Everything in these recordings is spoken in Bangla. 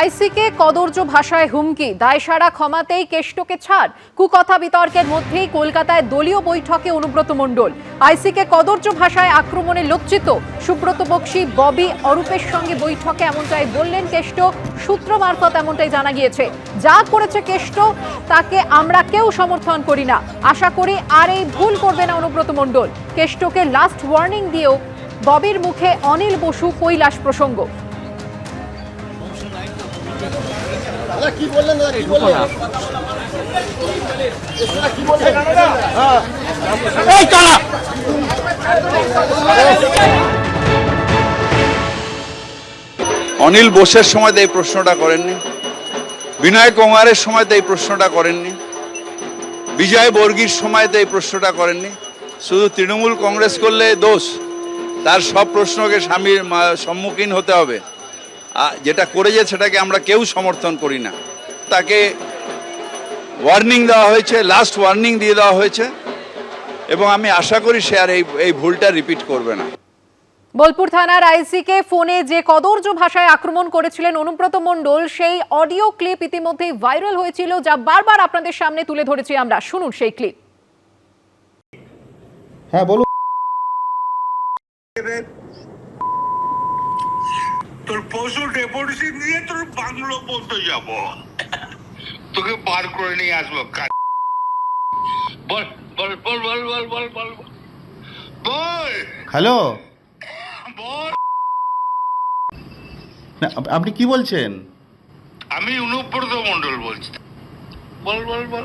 আইসিকে কদর্য ভাষায় হুমকি, দায়সারা ক্ষমাতেই কেষ্টকে ছাড়। কুকথা বিতর্কের মধ্যেই কলকাতায় দলীয় বৈঠকে অনুব্রত মণ্ডল। আইসিকে কদর্য ভাষায় আক্রমণে লজ্জিত। সুব্রত বক্সি ববি অরূপের সঙ্গে বৈঠকে এমনটাই বললেন কেষ্ট। সূত্র মারফত এমনটাই জানা গিয়েছে। যা করেছে কেষ্ট, তাকে আমরা কেউ সমর্থন করি না। আশা করি আর এই ভুল করবে না অনুব্রত মণ্ডল। কেষ্টকে লাস্ট ওয়ার্নিং দিয়েও ববির মুখে অনিল বসু কৈলাস প্রসঙ্গ। কি বললেন দাদা? কি বললেন? দাদা কি বললেন? হ্যাঁ। এই অনিল বোসের সময় তো এই প্রশ্নটা করেননি। বিনয় কুমারের সময় তো এই প্রশ্নটা করেননি। বিজয় বর্গীর সময় তো এই প্রশ্নটা করেননি। শুধু তৃণমূল কংগ্রেস করলে দোষ। তার সব প্রশ্নকে স্বামীর সম্মুখীন হতে হবে। যেটা করেছে সেটাকে আমরা কেউ সমর্থন করি না। তাকে ওয়ার্নিং দেওয়া হয়েছে লাস্ট ওয়ার্নিং দিয়ে দেওয়া হয়েছে এবং আমি আশা করি সে আর এই এই ভুলটা রিপিট করবে না। বোলপুর থানার আইসিকে ফোনে যে কদর্য ভাষায় আক্রমণ করেছিলেন অনুব্রত মণ্ডল সেই অডিও ক্লিপ ইতিমধ্যেই ভাইরাল হয়েছিল যা বারবার আপনাদের সামনে তুলে ধরেছি আমরা। শুনুন সেই ক্লিপ। হ্যাঁ বলুন। তোর পশু ডেপুটেশন নিয়ে তোর বাংলো পর্যন্ত যাব। তোকে বার করে নিয়ে আসব বল বল বল বল বল বল বল বল। হ্যালো? বল! আপনি কি বলছেন? আমি অনুব্রত মন্ডল বলছি। বল বল বল।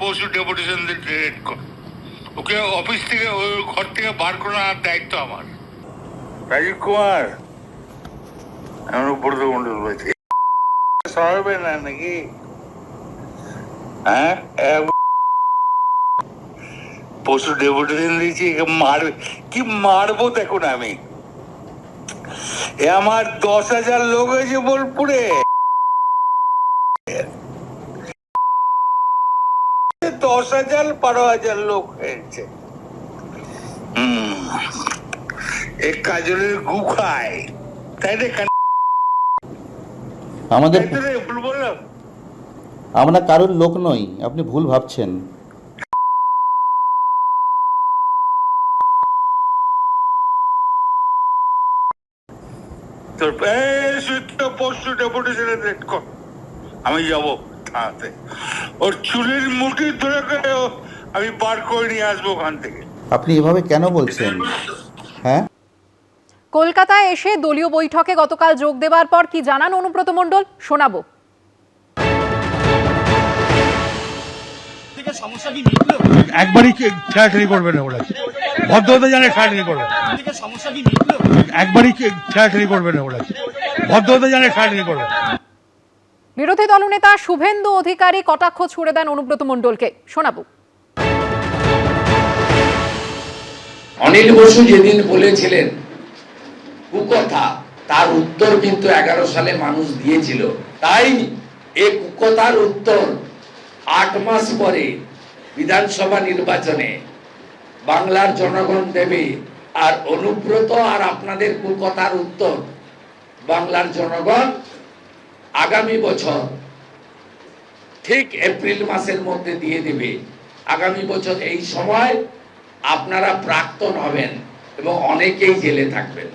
পশু ডেপুটেশন রেড কর ওকে অফিস থেকে, ওই ঘর থেকে বার করে আনার দায়িত্ব আমার। রাজীব কুমার, আমার উপর তো মন্ডল বলছি সরাবে না নাকি? হ্যাঁ? পশু ডেপুটেশন দিয়েছি মারবে। কি মারবো দেখুন আমি। এ আমার দশ হাজার লোক হয়েছে বোলপুরে। দশ হাজার বারো হাজার লোক হয়েছে। হুম। এ কাজলের গু খায়। তাই রে আমাদের ভুল বললাম। আমরা কারোর লোক নই আপনি ভুল ভাবছেন। তোর পরশু ডেপুটেশনের রেট কর। আমি যাব। থানাতে ওর চুলের মুঠি ধরে আমি বার করে নিয়ে আসব ওখান থেকে। আপনি এভাবে কেন বলছেন? হ্যাঁ? কলকাতায় এসে দলীয় বৈঠকে গতকাল যোগ দেওয়ার পর কি জানান অনুব্রত মণ্ডল? শোনাবো। একবারই কে- ঠেলাঠেলি করবে না ওরা? ভদ্রতা জানে ঠেলাঠেলি করবে। একবারই কে- ঠেলাঠেলি করবে না ওরা? ভদ্রতা জানে ঠেলাঠেলি করবে। বিরোধী দলনেতা শুভেন্দু অধিকারী কটাক্ষ ছুড়ে দেন অনুব্রত মণ্ডলকে। শোনাবো। অনিল বসু যেদিন বলেছিলেন, কুকথা, তার উত্তর কিন্তু এগারো সালে মানুষ দিয়েছিল। তাই এ কুকথার উত্তর আট মাস পরে বিধানসভা নির্বাচনে বাংলার জনগণ দেবে। আর অনুব্রত আর আপনাদের কুকথার উত্তর বাংলার জনগণ আগামী বছর ঠিক এপ্রিল মাসের মধ্যে দিয়ে দেবে। আগামী বছর এই সময় আপনারা প্রাক্তন হবেন এবং অনেকেই জেলে থাকবেন।